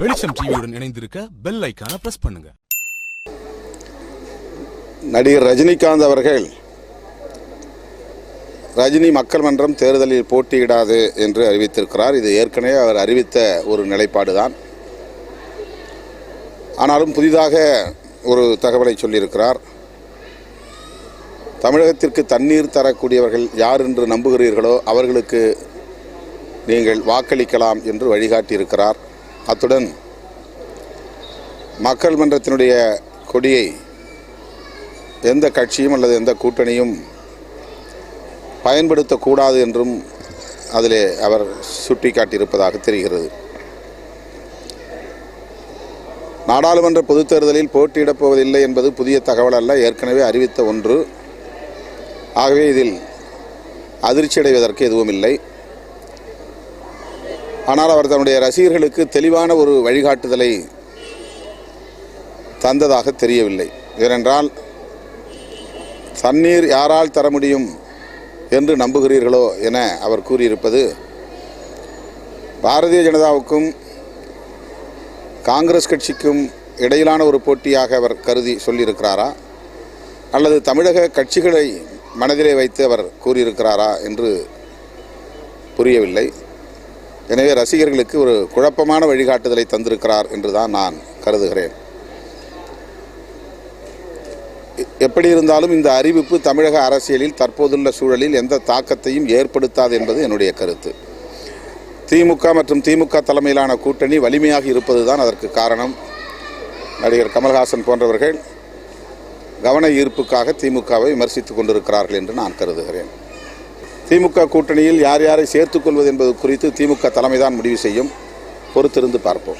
வெளிச்சம் டிவியுடன் இணைந்திருக்க பெல் ஐக்கான பிரஸ் பண்ணுங்க. நடிகர் ரஜினிகாந்த் அவர்கள் ரஜினி மக்கள் மன்றம் தேர்தலில் போட்டியிடாது என்று அறிவித்திருக்கிறார். இது ஏற்கனவே அவர் அறிவித்த ஒரு நிலைப்பாடுதான். ஆனாலும் புதிதாக ஒரு தகவலை சொல்லியிருக்கிறார். தமிழகத்திற்கு தண்ணீர் தரக்கூடியவர்கள் யார் என்று நம்புகிறீர்களோ அவர்களுக்கு நீங்கள் வாக்களிக்கலாம் என்று வழிகாட்டியிருக்கிறார். அத்துடன் மக்கள் மன்றத்தினுடைய கொடியை எந்த கட்சியும் அல்லது எந்த கூட்டணியும் பயன்படுத்தக்கூடாது என்றும் அதிலே அவர் சுட்டிக்காட்டியிருப்பதாக தெரிகிறது. நாடாளுமன்ற பொதுத் தேர்தலில் போட்டியிடப் போவதில்லை என்பது புதிய தகவல் அல்ல ஏற்கனவே அறிவித்த ஒன்று. ஆகவே இதில் அதிர்ச்சியடைவதற்கு எதுவும் இல்லை. ஆனால் அவர் தன்னுடைய ரசிகர்களுக்கு தெளிவான ஒரு வழிகாட்டுதலை தந்ததாக தெரியவில்லை. ஏனென்றால் தண்ணீர் யாரால் தர முடியும் என்று நம்புகிறீர்களோ என அவர் கூறியிருப்பது பாரதிய ஜனதாவுக்கும் காங்கிரஸ் கட்சிக்கும் இடையிலான ஒரு போட்டியாக அவர் கருதி சொல்லியிருக்கிறாரா? அல்லது தமிழக கட்சிகளை மனதிலே வைத்து அவர் கூறியிருக்கிறாரா என்று புரியவில்லை. எனவே ரசிகர்களுக்கு ஒரு குழப்பமான வழிகாட்டுதலை தந்திருக்கிறார் என்று தான் நான் கருதுகிறேன். எப்படி இருந்தாலும் இந்த அறிவிப்பு தமிழக அரசியலில் தற்போதுள்ள சூழலில் எந்த தாக்கத்தையும் ஏற்படுத்தாது என்பது என்னுடைய கருத்து. திமுக மற்றும் திமுக தலைமையிலான கூட்டணி வலிமையாக இருப்பதுதான் அதற்கு காரணம். நடிகர் கமல்ஹாசன் போன்றவர்கள் கவன ஈர்ப்புக்காக திமுகவை விமர்சித்துக் கொண்டிருக்கிறார்கள் என்று நான் கருதுகிறேன். திமுக கூட்டணியில் யார் யாரை சேர்த்துக் கொள்வது என்பது குறித்து திமுக தலைமைதான் முடிவு செய்யும். பொறுத்திருந்து பார்ப்போம்.